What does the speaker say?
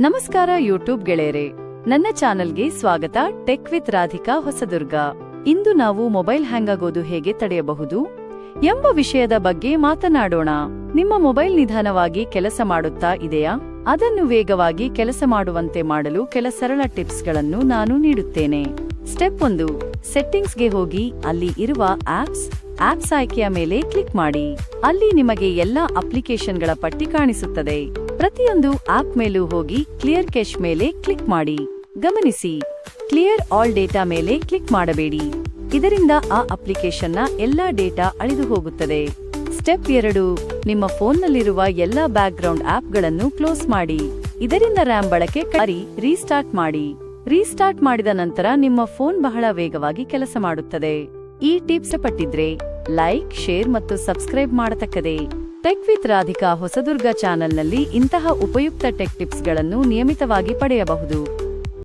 ನಮಸ್ಕಾರ ಯೂಟ್ಯೂಬ್ ಗೆಳೆಯರೆ, ನನ್ನ ಚಾನೆಲ್ಗೆ ಸ್ವಾಗತ ಟೆಕ್ ವಿತ್ ರಾಧಿಕಾ ಹೊಸದುರ್ಗ. ಇಂದು ನಾವು ಮೊಬೈಲ್ ಹ್ಯಾಂಗ್ ಆಗೋದು ಹೇಗೆ ತಡೆಯಬಹುದು? ಎಂಬ ವಿಷಯದ ಬಗ್ಗೆ ಮಾತನಾಡೋಣ. ನಿಮ್ಮ ಮೊಬೈಲ್ ನಿಧಾನವಾಗಿ ಕೆಲಸ ಮಾಡುತ್ತಾ ಇದೆಯಾ? ಅದನ್ನು ವೇಗವಾಗಿ ಕೆಲಸ ಮಾಡುವಂತೆ ಮಾಡಲು ಕೆಲ ಸರಳ ಟಿಪ್ಸ್ಗಳನ್ನು ನಾನು ನೀಡುತ್ತೇನೆ. ಸ್ಟೆಪ್ ಒಂದು, ಸೆಟ್ಟಿಂಗ್ಸ್ಗೆ ಹೋಗಿ ಅಲ್ಲಿ ಇರುವ ಆಪ್ಸ್ ಆಪ್ಸ್ ಆಯ್ಕೆಯ ಮೇಲೆ ಕ್ಲಿಕ್ ಮಾಡಿ. ಅಲ್ಲಿ ನಿಮಗೆ ಎಲ್ಲಾ ಅಪ್ಲಿಕೇಶನ್ಗಳ ಪಟ್ಟಿ ಕಾಣಿಸುತ್ತದೆ. ಪ್ರತಿಯೊಂದು ಆಪ್ ಮೇಲೂ ಹೋಗಿ ಕ್ಲಿಯರ್ ಕ್ಯಾಶ್ ಮೇಲೆ ಕ್ಲಿಕ್ ಮಾಡಿ. ಗಮನಿಸಿ, ಕ್ಲಿಯರ್ ಆಲ್ ಡೇಟಾ ಮೇಲೆ ಕ್ಲಿಕ್ ಮಾಡಬೇಡಿ. ಇದರಿಂದ ಆ ಅಪ್ಲಿಕೇಶನ್ನ ಎಲ್ಲಾ ಡೇಟಾ ಅಳಿದು ಹೋಗುತ್ತದೆ. ಸ್ಟೆಪ್ ಎರಡು, ನಿಮ್ಮ ಫೋನ್ನಲ್ಲಿರುವ ಎಲ್ಲಾ ಬ್ಯಾಕ್ಗ್ರೌಂಡ್ ಆಪ್ಗಳನ್ನು ಕ್ಲೋಸ್ ಮಾಡಿ. ಇದರಿಂದ ರ್ಯಾಮ್ ಬಳಕೆ ಕರಿ ರೀಸ್ಟಾರ್ಟ್ ಮಾಡಿ. ರೀಸ್ಟಾರ್ಟ್ ಮಾಡಿದ ನಂತರ ನಿಮ್ಮ ಫೋನ್ ಬಹಳ ವೇಗವಾಗಿ ಕೆಲಸ ಮಾಡುತ್ತದೆ. ಈ ಟಿಪ್ಸ್ ಪಟ್ಟಿದ್ರೆ ಲೈಕ್, ಶೇರ್ ಮತ್ತು ಸಬ್ಸ್ಕ್ರೈಬ್ ಮಾಡತಕ್ಕದೆ. ಟೆಕ್ ವಿತ್ ರಾಧಿಕಾ ಹೊಸದುರ್ಗ ಚಾನೆಲ್ನಲ್ಲಿ ಇಂತಹ ಉಪಯುಕ್ತ ಟೆಕ್ ಟಿಪ್ಸ್ಗಳನ್ನು ನಿಯಮಿತವಾಗಿ ಪಡೆಯಬಹುದು.